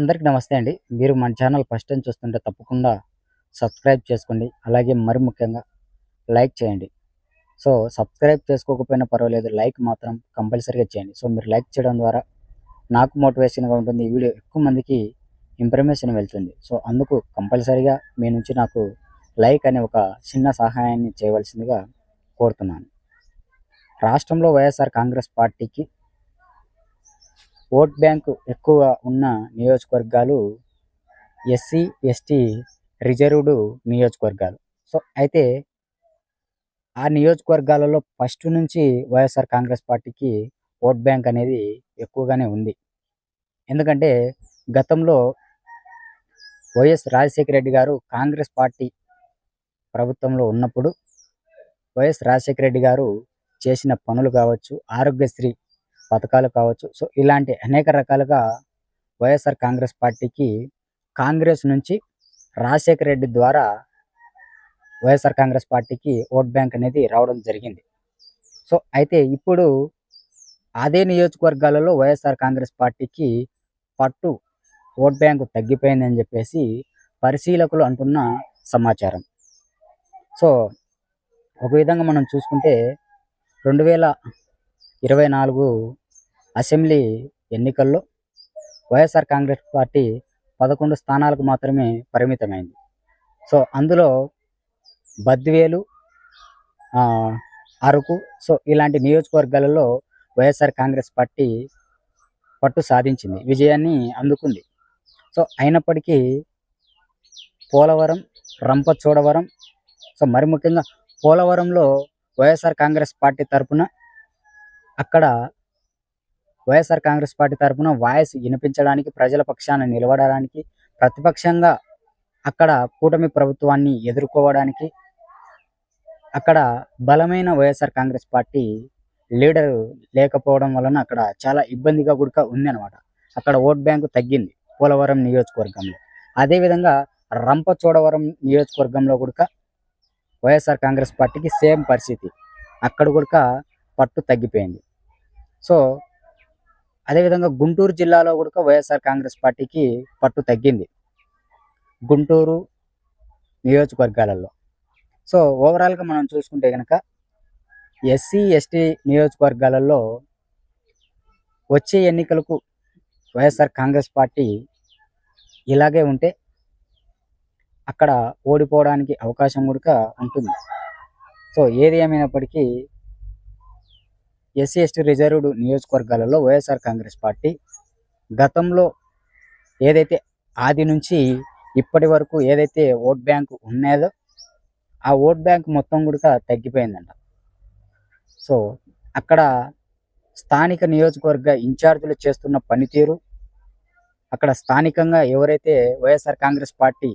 అందరికి నమస్తే అండి. మీరు మన ఛానల్ ఫస్ట్ టైం చూస్తుంటే తప్పకుండా సబ్స్క్రైబ్ చేసుకోండి. అలాగే మరి ముఖ్యంగా లైక్ చేయండి. సో సబ్స్క్రైబ్ చేసుకోకపోయినా పర్వాలేదు. లైక్ మాత్రం కంపల్సరీగా చేయండి. సో మీరు లైక్ చేయడం ద్వారా నాకు మోటివేషన్గా ఉంటుంది. ఈ వీడియో ఎక్కువ మందికి ఇన్ఫర్మేషన్ వెళ్తుంది. సో అందుకు కంపల్సరీగా మీ నుంచి నాకు లైక్ అనే ఒక చిన్న సహాయాన్ని చేయవలసిందిగా కోరుతున్నాను. రాష్ట్రంలో వైఎస్ఆర్ కాంగ్రెస్ పార్టీకి ఓట్ బ్యాంకు ఎక్కువ ఉన్న నియోజకవర్గాలు ఎస్సీ ఎస్టీ రిజర్వ్డ్ నియోజకవర్గాలు. సో అయితే ఆ నియోజకవర్గాలలో ఫస్ట్ నుంచి వైఎస్ఆర్ కాంగ్రెస్ పార్టీకి ఓట్ బ్యాంక్ అనేది ఎక్కువగానే ఉంది. ఎందుకంటే గతంలో వైఎస్ రాజశేఖర రెడ్డి గారు కాంగ్రెస్ పార్టీ ప్రభుత్వంలో ఉన్నప్పుడు వైఎస్ రాజశేఖర రెడ్డి గారు చేసిన పనులు కావచ్చు ఆరోగ్యశ్రీ పథకాలు కావచ్చు. సో ఇలాంటి అనేక రకాలుగా వైఎస్ఆర్ కాంగ్రెస్ పార్టీకి కాంగ్రెస్ నుంచి రాజశేఖర రెడ్డి ద్వారా వైఎస్ఆర్ కాంగ్రెస్ పార్టీకి ఓట్ బ్యాంక్ అనేది రావడం జరిగింది. సో అయితే ఇప్పుడు అదే నియోజకవర్గాలలో వైఎస్ఆర్ కాంగ్రెస్ పార్టీకి పట్టు ఓట్ బ్యాంకు తగ్గిపోయిందని చెప్పేసి పరిశీలకులు అంటున్న సమాచారం. సో ఒక విధంగా మనం చూసుకుంటే రెండు వేల ఇరవై నాలుగు అసెంబ్లీ ఎన్నికల్లో వైఎస్ఆర్ కాంగ్రెస్ పార్టీ పదకొండు స్థానాలకు మాత్రమే పరిమితమైంది. సో అందులో బద్వేలు అరకు సో ఇలాంటి నియోజకవర్గాలలో వైఎస్ఆర్ కాంగ్రెస్ పార్టీ పట్టు సాధించింది విజయాన్ని అందుకుంది. సో అయినప్పటికీ పోలవరం రంపచోడవరం సో మరి ముఖ్యంగా పోలవరంలో వైఎస్ఆర్ కాంగ్రెస్ పార్టీ తరపున అక్కడ వైఎస్ఆర్ కాంగ్రెస్ పార్టీ తరపున వాయిస్ వినిపించడానికి ప్రజల పక్షాన నిలబడడానికి ప్రతిపక్షంగా అక్కడ కూటమి ప్రభుత్వాన్ని ఎదుర్కోవడానికి అక్కడ బలమైన వైఎస్ఆర్ కాంగ్రెస్ పార్టీ లీడర్ లేకపోవడం వలన అక్కడ చాలా ఇబ్బందిగా కూడా ఉందన్నమాట. అక్కడ ఓట్ బ్యాంకు తగ్గింది పోలవరం నియోజకవర్గంలో. అదేవిధంగా రంపచోడవరం నియోజకవర్గంలో కూడా వైఎస్ఆర్ కాంగ్రెస్ పార్టీకి సేమ్ పరిస్థితి. అక్కడ కూడా పట్టు తగ్గిపోయింది. సో అదేవిధంగా గుంటూరు జిల్లాలో కూడా వైఎస్ఆర్ కాంగ్రెస్ పార్టీకి పట్టు తగ్గింది. గుంటూరు నియోజకవర్గాలలో. సో ఓవరాల్గా మనం చూసుకుంటే కనుక ఎస్సీ ఎస్టీ నియోజకవర్గాలలో వచ్చే ఎన్నికలకు వైఎస్ఆర్ కాంగ్రెస్ పార్టీ ఇలాగే ఉంటే అక్కడ ఓడిపోవడానికి అవకాశం కూడా ఉంటుంది. సో ఏది ఏమైనప్పటికీ ఎస్సీ ఎస్టీ రిజర్వ్డ్ నియోజకవర్గాలలో వైఎస్ఆర్ కాంగ్రెస్ పార్టీ గతంలో ఏదైతే ఆది నుంచి ఇప్పటి వరకు ఏదైతే ఓట్ బ్యాంక్ ఉన్నదో ఆ ఓట్ బ్యాంక్ మొత్తం కూడా తగ్గిపోయిందంట. సో అక్కడ స్థానిక నియోజకవర్గ ఇన్ఛార్జీలు చేస్తున్న పనితీరు అక్కడ స్థానికంగా ఎవరైతే వైఎస్ఆర్ కాంగ్రెస్ పార్టీ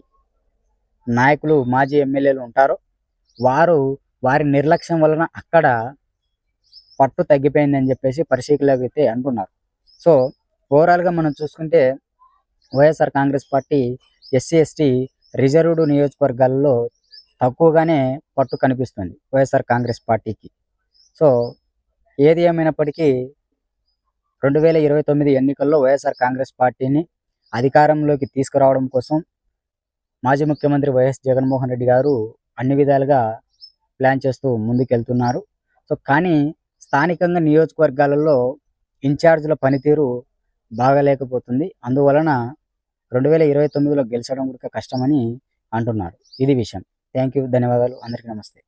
నాయకులు మాజీ ఎమ్మెల్యేలు ఉంటారో వారు వారి నిర్లక్ష్యం వలన అక్కడ పట్టు తగ్గిపోయిందని చెప్పేసి పరిశీలకులు అయితే అంటున్నారు. సో ఓవరాల్గా మనం చూసుకుంటే YSR Congress party SC ST reserved నియోజకవర్గాల్లో తక్కువగానే పట్టు కనిపిస్తుంది వైఎస్ఆర్ కాంగ్రెస్ పార్టీకి. సో ఏది ఏమైనప్పటికీ రెండు వేల ఇరవై తొమ్మిది ఎన్నికల్లో వైఎస్ఆర్ కాంగ్రెస్ పార్టీని అధికారంలోకి తీసుకురావడం కోసం మాజీ ముఖ్యమంత్రి వైఎస్ జగన్మోహన్ రెడ్డి గారు అన్ని విధాలుగా ప్లాన్ చేస్తూ ముందుకెళ్తున్నారు. సో కానీ స్థానికంగా నియోజకవర్గాలలో ఇన్ఛార్జీల పనితీరు బాగలేకపోతుంది. అందువలన రెండు వేల ఇరవై తొమ్మిదిలో గెలిచడం కూడా కష్టమని అంటున్నారు. ఇది విషయం. థ్యాంక్ యూ ధన్యవాదాలు. అందరికీ నమస్తే.